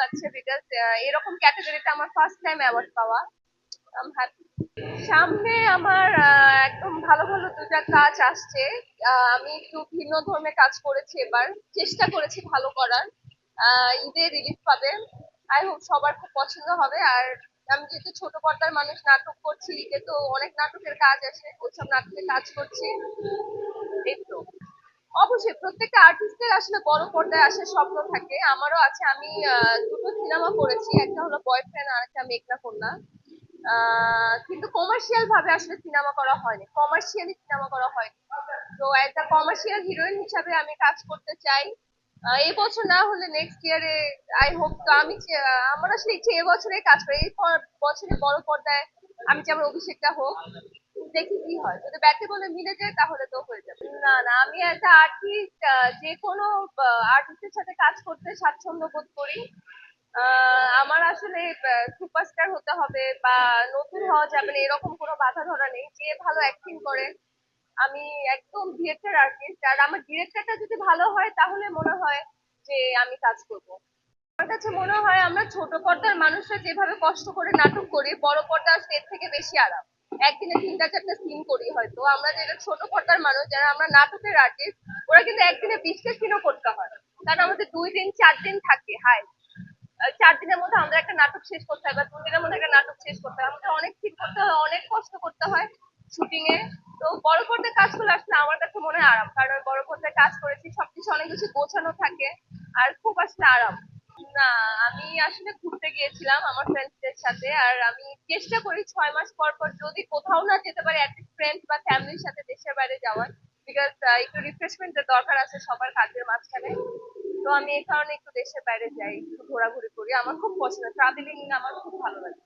লাগছে বিকজ এরকম ক্যাটাগরিতে আমার ফার্স্ট টাইম অ্যাওয়ার্ড পাওয়া। সামনে আমার একদম ভালো ভালো দুটা কাজ আসছে। আমি একটু ভিন্ন ধর্মে কাজ করেছি এবার। চেষ্টা করেছি ভালো করার। ঈদে রিলিফ পাবে। আই হোপ সবার খুব পছন্দ হবে। আর আমি যেহেতু ছোট পর্দার মানুষ, নাটক করছি, ঈদে তো অনেক নাটকের কাজ আসে। ওইসব নাটকে কাজ করছি। এই তো। অবশ্যই, প্রত্যেকটা আর্টিস্টের আসলে বড় পর্দায় আসার স্বপ্ন থাকে। আমারও আছে, আমি দুটো সিনেমা করেছি, একটা হলো বয়ফ্রেন্ড আর একটা মেঘনা কন্যা। কিন্তু কমার্শিয়াল ভাবে আসলে সিনেমা করা হয়নি কমার্শিয়ালি সিনেমা করা হয়নি। তো একটা কমার্শিয়াল হিরোইন হিসাবে আমি কাজ করতে চাই। এই বছর না হলে নেক্সট ইয়ারে আই হোপ তো আমি আমার আসলে ইচ্ছে এবছরে কাজ করি। এই বছরে বড় পর্দায় আমি যেমন অভিষেকটা হোক দেখি কি হয়। যদি ব্যাটে বলে মিলে যায়, তাহলে তো হয়ে যাবে। না না, আমি একটা আর্টিস্ট যে কোনো আর্টিস্টের সাথে কাজ করতে স্বাচ্ছন্দ্য বোধ করি। আমার আসলে সুপারস্টার হতে হবে বা নতুন হওয়া যাবে না, এরকম কোনো বাধা ধরা নেই। যে ভালো অ্যাক্টিং করে, আমি একদম ডিরেক্টর আর্টিস্ট আর আমার ডিরেক্টরটা যদি ভালো হয়, তাহলে মনে হয় যে আমি কাজ করব। আমার কাছে মনে হয় আমরা ছোট পর্দার মানুষরা যেভাবে কষ্ট করে নাটক করি, বড় পর্দার এর থেকে বেশি আরাম। একদিনে তিনটা চারটা সিন করি হয়তো। আমরা যেটা ছোট পর্দার মানুষ, যারা আমরা নাটকের আর্টিস্ট ওরা কিন্তু একদিনে বিশটা সিনও করতে হয়। কারণ আমাদের দুই দিন, চার দিন থাকে। হাই চার দিনের মধ্যে আমাদের একটা নাটক শেষ করতে হয় বা দুই দিনের মধ্যে একটা নাটক শেষ করতে হয়। আমাদের অনেক সিন করতে হয়, অনেক কষ্ট করতে হয় শুটিং এ। তো বড় পর্দায় কাজ করলে আসলে আমার কাছে মনে হয় আরাম। কারণ বড় পর্দায় কাজ করেছি, সবকিছু অনেক কিছু গোছানো থাকে আর খুব আসলে আরাম। না, আমি আসলে ঘুরতে গিয়েছিলাম আমার ফ্রেন্ডসদের সাথে, আর আমি চেষ্টা করি ছয় মাস পর পর যদি কোথাও না যেতে পারি অ্যাটলিস্ট ফ্রেন্ড বা ফ্যামিলির সাথে দেশের বাইরে যাওয়ার বিকজ একটু রিফ্রেশমেন্টের দরকার আছে সবার কাজের মাঝখানে। তো আমি এই কারণে একটু দেশের বাইরে যাই, একটু ঘোরাঘুরি করি। আমার খুব পছন্দ ট্রাভেলিং আমার খুব ভালো লাগে।